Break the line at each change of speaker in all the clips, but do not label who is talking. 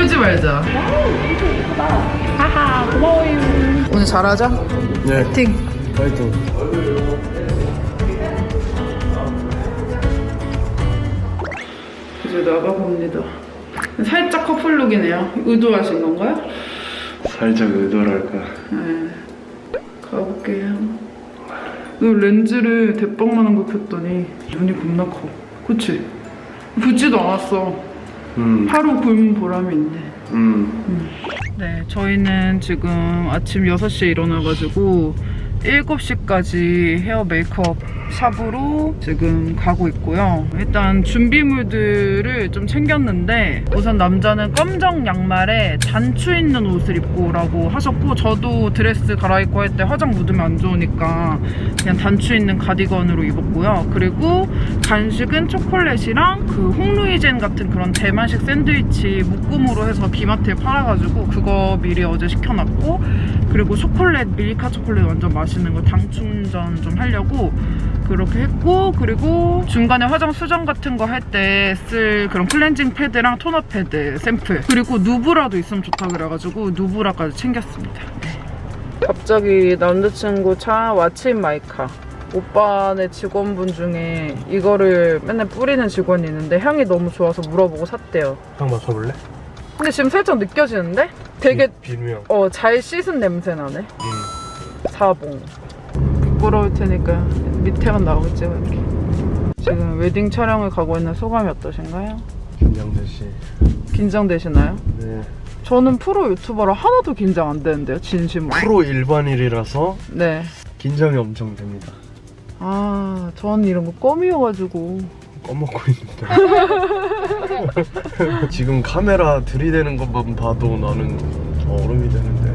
떨지 말자. 하하, 고마워요. 오늘 잘하자.
네.
파이팅.
파이팅.
이제 나가봅니다. 살짝 커플룩이네요. 의도하신 건가요?
살짝 의도랄까.
네. 가볼게요. 너 렌즈를 대빵만한 거 켰더니 눈이 겁나 커. 그치? 붓지도 않았어.
음,
하루 굶은 보람이 있네.
음.
네, 저희는 지금 아침 6시에 일어나가지고 7시까지 헤어 메이크업 샵으로 지금 가고 있고요. 일단 준비물들을 좀 챙겼는데 우선 남자는 검정 양말에 단추 있는 옷을 입고 오라고 하셨고 저도 드레스 갈아입고 할 때 화장 묻으면 안 좋으니까 그냥 단추 있는 가디건으로 입었고요. 그리고 간식은 초콜릿이랑 그 홍루이젠 같은 그런 대만식 샌드위치 묶음으로 해서 비마트에 팔아가지고 그거 미리 어제 시켜놨고 그리고 초콜릿 밀카 초콜릿 완전 맛있는 거 당 충전 좀 하려고 그렇게 했고 그리고 중간에 화장 수정 같은 거 할 때 쓸 그런 클렌징 패드랑 토너 패드 샘플. 그리고 누브라도 있으면 좋다 그래가지고 누브라까지 챙겼습니다. 갑자기 남자친구 차 왓츠인 마이카. 오빠네 직원분 중에 이거를 맨날 뿌리는 직원이 있는데 향이 너무 좋아서 물어보고 샀대요.
향 맡아볼래?
근데 지금 살짝 느껴지는데? 되게
비, 비누향.
어잘 씻은 냄새 나네
음.
사봉 부끄러울 테니까 밑에만 나오겠지 이렇게 지금 웨딩 촬영을 가고 있는 소감이 어떠신가요?
긴장되시.
긴장되시나요?
네.
저는 프로 유튜버라 하나도 긴장 안 되는데요 진심으로
프로 일반인이라서
네.
긴장이 엄청 됩니다.
아, 전 이런 거 껌이어가지고
꺼먹고 있는데. 지금 카메라 들이대는 것만 봐도 나는 얼음이 되는데.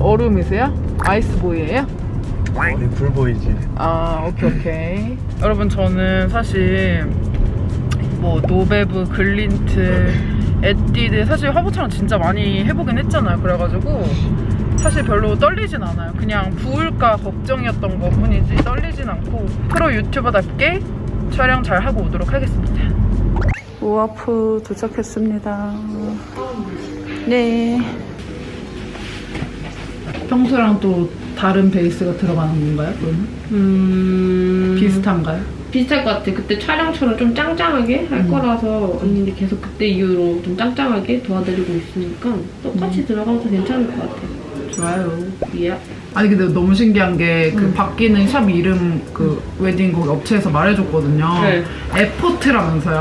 얼음이세요? 아이스보이예요?
머리 불 보이지?
아, 오케이, 오케이. 여러분, 저는 사실 뭐 노베브, 글린트, 에뛰드 사실 화보 촬영 진짜 많이 해보긴 했잖아요. 그래가지고 사실 별로 떨리진 않아요. 그냥 부을까 걱정이었던 것 뿐이지 떨리진 않고 프로 유튜버답게 촬영 잘 하고 오도록 하겠습니다. 우아프 도착했습니다. 네. 평소랑 또 다른 베이스가 들어가는 건가요? 그러면?
음...
비슷한가요?
비슷할 것 같아. 그때 촬영처럼 좀 짱짱하게 할
음.
거라서 언니는 계속 그때 이후로 좀 짱짱하게 도와드리고 있으니까 똑같이
음.
들어가도 괜찮을 것 같아.
좋아요.
예.
아니 근데 너무 신기한 게그
음.
바뀌는 샵 이름 그 웨딩 거기 업체에서 말해줬거든요.
네.
에포트라면서요.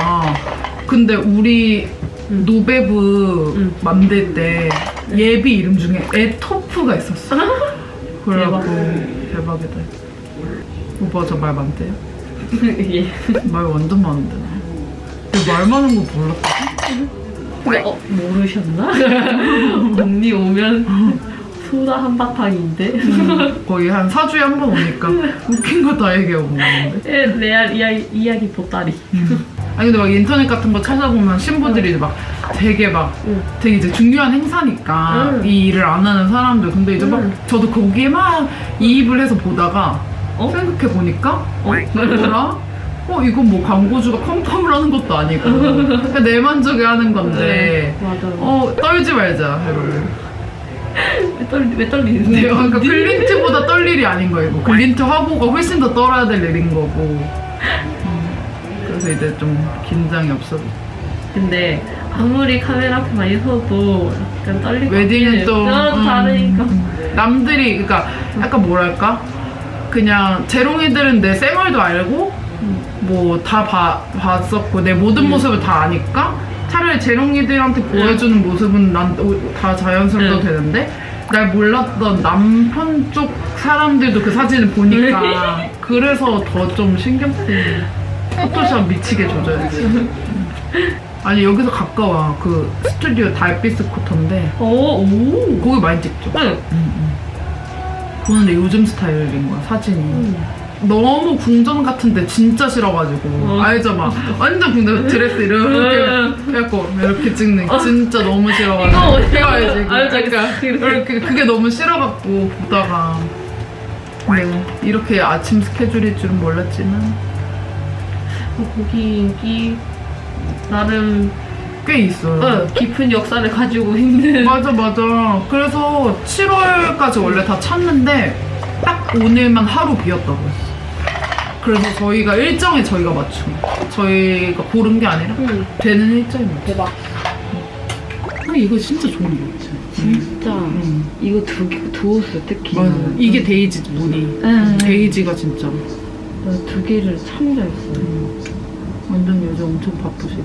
근데 우리
음.
노베브
음.
만들 때 예비 이름 중에 에토프가 있었어. 그래갖고
대박.
대박이다. 오빠 저 말 많대요?
예.
말 완전 많은데. 나. 말 많은 거 몰랐다.
근데 어 모르셨나? 언니 오면 소다 한바탕인데.
거의 한 4주에 한 번 오니까 웃긴 거 다 얘기하고 오는데.
예, 레알 이야기, 이야기 보따리.
아니 근데 막 인터넷 같은 거 찾아보면 신부들이 막 되게 막
응.
되게 이제 중요한 행사니까
응.
이 일을 안 하는 사람들 근데 이제 막
응.
저도 거기에 막 이입을 해서 보다가
어?
생각해 보니까
어?
뭐라? 어 이건 뭐 광고주가 컨펌을 하는 것도 아니고 그냥 내 만족에 하는 건데
네, 맞아.
어 떨지 말자 이러고
왜, 떨리, 왜 떨리는데?
네, 그러니까 글린트보다 떨 일이 아닌 거예요 이거. 글린트 화보가 훨씬 더 떨어야 될 일인 거고 음, 그래서 이제 좀 긴장이 없어
근데 아무리 카메라 앞에만 있어도 약간 떨리고
웨딩은 또 음,
다르니까
음. 남들이 그러니까 약간 뭐랄까 그냥 재롱이들은 내 쌩얼도 알고 뭐 다 봤었고 내 모든
음.
모습을 다 아니까 차라리 재롱이들한테 보여주는 모습은 난 다 자연스러워도
음.
되는데 날 몰랐던 남편 쪽 사람들도 그 사진을 보니까 그래서 더 좀 신경 쓰이네. 포토샵 미치게 조져야지. 아니 여기서 가까워. 그 스튜디오 달빛 스쿠터인데
오, 오.
거기 많이 찍죠?
응.
보는데 요즘 스타일인 거야 사진이 너무 궁전 같은데 진짜 싫어가지고
어.
알죠 막 완전 궁전 드레스 이렇게 해갖고 이렇게 찍는 게 진짜 너무 싫어가지고
이거 어디야?
알지 이거.
알죠, 알죠.
그러니까
이렇게.
이렇게 그게 너무 싫어갖고 보다가 네, 이렇게 아침 스케줄일 줄은 몰랐지만
고기 인기 나름
꽤 있어요.
어, 깊은 역사를 가지고 있는.
맞아 맞아. 그래서 7월까지 원래 다 찼는데 딱 오늘만 하루 비었다고 했어. 그래서 저희가 일정에 저희가 거. 저희가 고른 게 아니라
응.
되는 일정이 맞춰.
대박.
근데 이거 진짜 좋은 거 같아.
진짜.
응.
이거 두 개, 두 옷을 특히.
맞아. 이게 데이지 무늬.
응.
데이지가 진짜.
두 개를 참잘 써요.
완전 요즘 엄청 바쁘시고.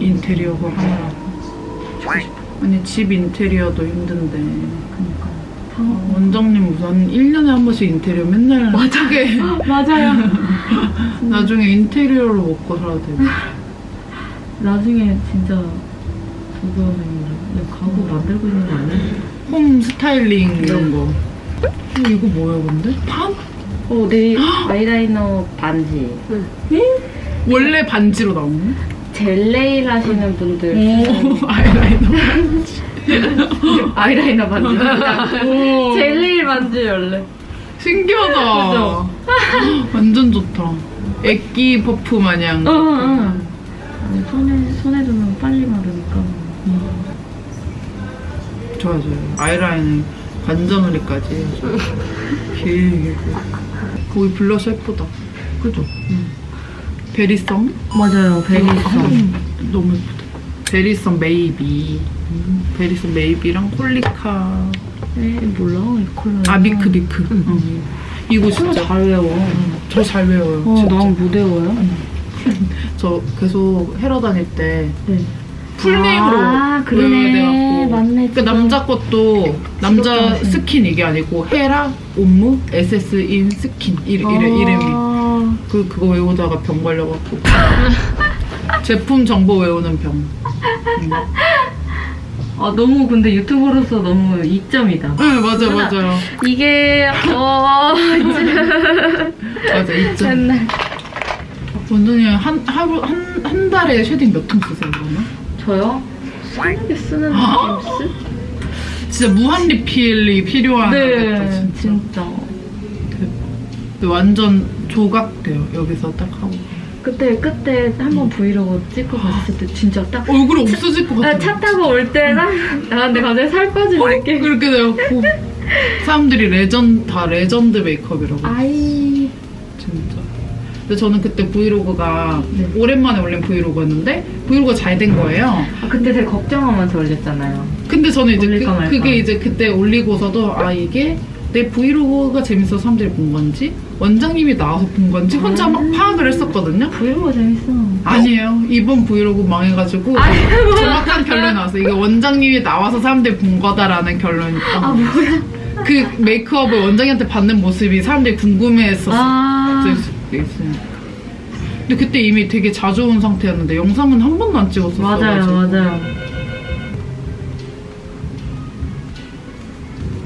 인테리어가 하느라고. 아니 집 인테리어도 힘든데.
그니까.
어, 원장님 우선 1년에 한 번씩 인테리어 맨날 맞게
맞아요.
나중에 인테리어로 먹고 살아야 돼.
나중에 진짜 그거는 가구 만들고 있는 거 아니야?
홈 스타일링 이런 거. 어, 이거 뭐야 근데? 판?
어, 내 아이라이너 반지.
원래 반지로 나오네?
젤레일 하시는 분들.
오 아이라이너.
아이라이너 반지.
오
젤레일 반지 원래.
신기하다.
그죠?
완전 좋다. 애기 퍼프 마냥.
어, 어. 아니, 손에, 손에 두면 빨리 마르니까.
좋아 좋아요. 아이라인 관자놀이까지 길게. 거기 블러셔 예쁘다. 그죠? 베리썸?
맞아요,
음, 너무 예쁘다. 베리썸 메이비. 음, 베리썸 메이비랑 콜리카.
에 몰라, 이 컬러.
아 미크 미크. 응. 이거 진짜
잘 외워.
저 잘 외워요.
어,
진짜.
난못 외워요.
저 계속 헤러 다닐 때
네.
풀네임으로
아, 그러네.
외워야 돼갖고.
맞네,
그 남자 것도 남자
직업병.
스킨 이게 아니고 헤라 옴무 SS 인 스킨 이,
어.
이름 이름이. 그 그거 외우다가 병 걸려갖고 제품 정보 외우는 병. 음.
아, 너무 근데 유튜버로서 너무 이점이다.
네 맞아 맞아요
이게, 어,
맞아 이점.
맨날.
원장님 한 하루 한 한 달에 쉐딩 몇 통 쓰세요 그러면?
저요? 쓰는 게 쓰는 느낌
진짜 무한 리필이 필요한 거겠다
네,
진짜.
진짜.
근데 완전 조각돼요 여기서 딱 하고
그때, 그때 한번 브이로그 찍고 갔을 때 진짜 딱.
얼굴이 없어질 것 같아.
아, 차 타고 올 때랑, 아, 근데 갑자기 살 빠진 느낌.
그렇게 돼갖고 사람들이 레전 다 레전드 메이크업이라고
아이.
진짜. 근데 저는 그때 브이로그가
네.
오랜만에 올린 브이로그였는데 브이로그가 잘 된 거예요.
아, 그때 되게 걱정하면서 올렸잖아요.
근데 저는 이제
올릴까
그,
말까.
그게 이제 그때 올리고서도 아 이게 내 브이로그가 재밌어서 사람들이 본 건지 원장님이 나와서 본 건지 혼자 막 파악을 했었거든요.
브이로그 재밌어.
아니에요. 이번 브이로그 망해가지고 정확한 결론이 나왔어요. 이게 원장님이 나와서 사람들이 본 거다라는 결론이
아, 뭐야?
그 메이크업을 원장님한테 받는 모습이 사람들이 궁금해했었어.
아.
근데 그때 이미 되게 자주 온 상태였는데 영상은 한 번도 안 찍었었어.
맞아요, 맞아요.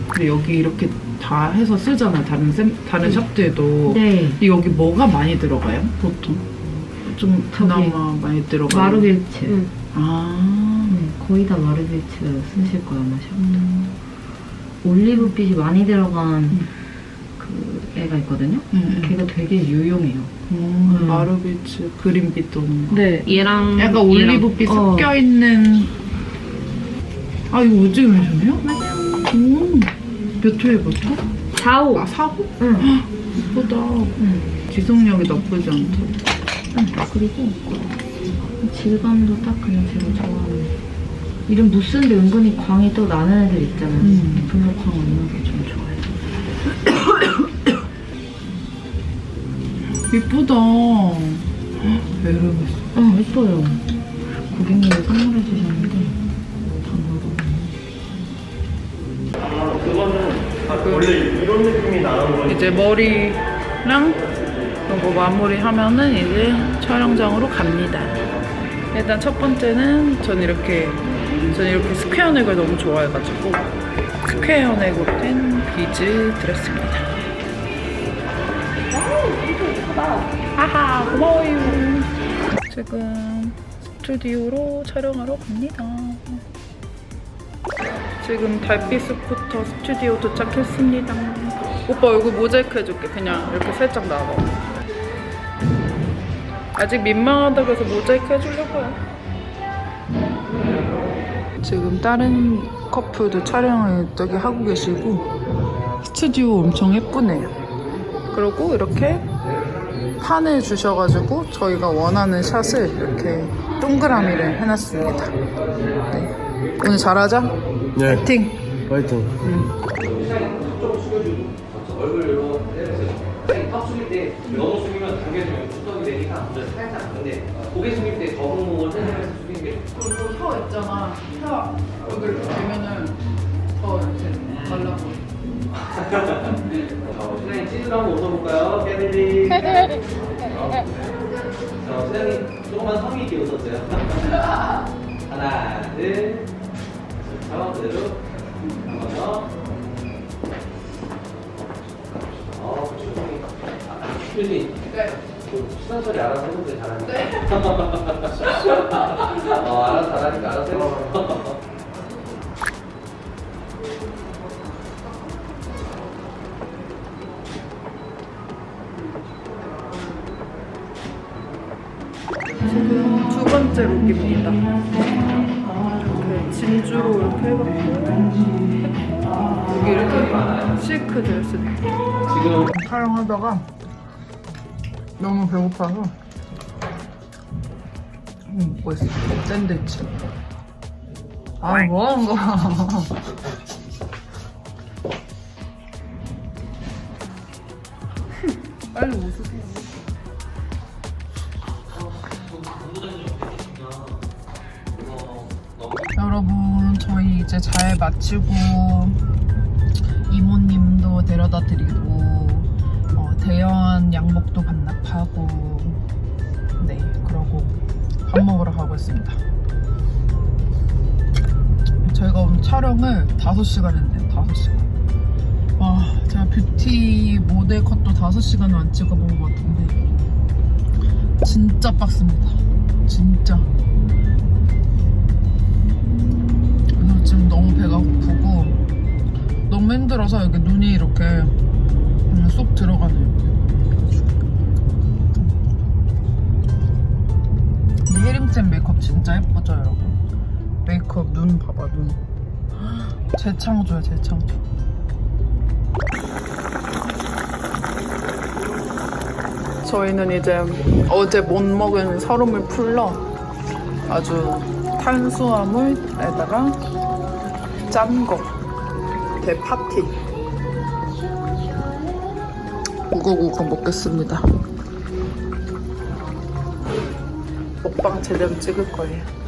근데 여기 이렇게 다 해서 쓰잖아. 다른 샘, 다른 샵들도.
네.
이 여기 뭐가 많이 들어가요? 보통 좀
저기
그나마 많이 들어가요.
마르빌츠.
아.
네, 거의 다 마르빌츠 쓰실 거예요, 아마 샵.
음.
올리브빛이 많이 들어간 그 애가 있거든요.
네.
걔가 되게 유용해요.
음,
음.
마르비츠 그린빛 도는 거.
네, 얘랑
약간 올리브빛
어.
섞여 있는. 아 이거 오징어 메션이요?
맞아요.
음. 몇몇 호?
4호.
아 사호?
응.
예쁘다.
응.
지속력이 나쁘지 않다.
응. 그리고 질감도 딱 그냥 제가 좋아하는. 이런 무스인데 은근히 광이 또 나는 애들 있잖아요.
음.
별로 광 안 나게 좀 좋아해요.
예쁘다. 에르메스.
어, 예뻐요. 고객님이 선물해 주셨는데 단어로.
원래 이런 느낌이 나는 건
이제 머리랑 이거 마무리 하면은 이제 촬영장으로 갑니다. 일단 첫 번째는 전 이렇게 전 이렇게 스퀘어 넥을 너무 좋아해가지고 스퀘어 넥으로 된 비즈 드렸습니다. 아하 고마워요. 지금 스튜디오로 촬영하러 갑니다. 지금 달빛 스쿠터 스튜디오 도착했습니다. 오빠 얼굴 모자이크 해줄게. 그냥 이렇게 살짝 나와봐. 아직 민망하다 그래서 모자이크 해주려고요. 지금 다른 커플도 촬영을 저기 하고 계시고 스튜디오 엄청 예쁘네요. 그리고 이렇게 판을 주셔가지고 저희가 원하는 샷을 이렇게 동그라미를 해놨습니다. 네. 오늘 잘하자.
네
파이팅!
파이팅
턱 숙일 때 너무 숙이면 당겨지면 뚜껑이 되니까 먼저 살짝 근데 고개 숙일 때 거북목을 흔들면서 숙이는 게
그리고 혀 있잖아. 혀 여기 이렇게 되면은 더 이렇게 말라 보여.
어, 신랑이 찌들 한번 웃어볼까요? 깨들리 자, 신랑이 조금만 성의 있게 웃었어요 하나 둘 자, 그대로 한번 더. 어, 그쵸 아, 휴지 그 수상 소리 알아서 해보세요 잘하니까 어,
이렇게 실크 드레스
지금
촬영하다가 너무 배고파서 음, 먹고 있어. 샌드위치. 아, 뭐 하는 거야. 빨리 웃으세요. 여러분 저희 이제 잘 마치고 이모님도 데려다 드리고 어, 대여한 양복도 반납하고 네 그러고 밥 먹으러 가고 있습니다. 저희가 오늘 촬영을 5시간 했네요 5시간. 와 제가 뷰티 모델 컷도 5시간을 안 찍어본 것 같은데 진짜 빡습니다 힘들어서 여기 눈이 이렇게 그냥 쏙 들어가네요. 근데 혜림쌤 메이크업 진짜 예쁘죠 여러분? 메이크업 눈 봐봐 눈. 재창조야 재창조. 저희는 이제 어제 못 먹은 서름을 풀러 아주 탄수화물에다가 짠 거, 대 파티. 우거우거 먹겠습니다. 먹방 제대로 찍을 거예요.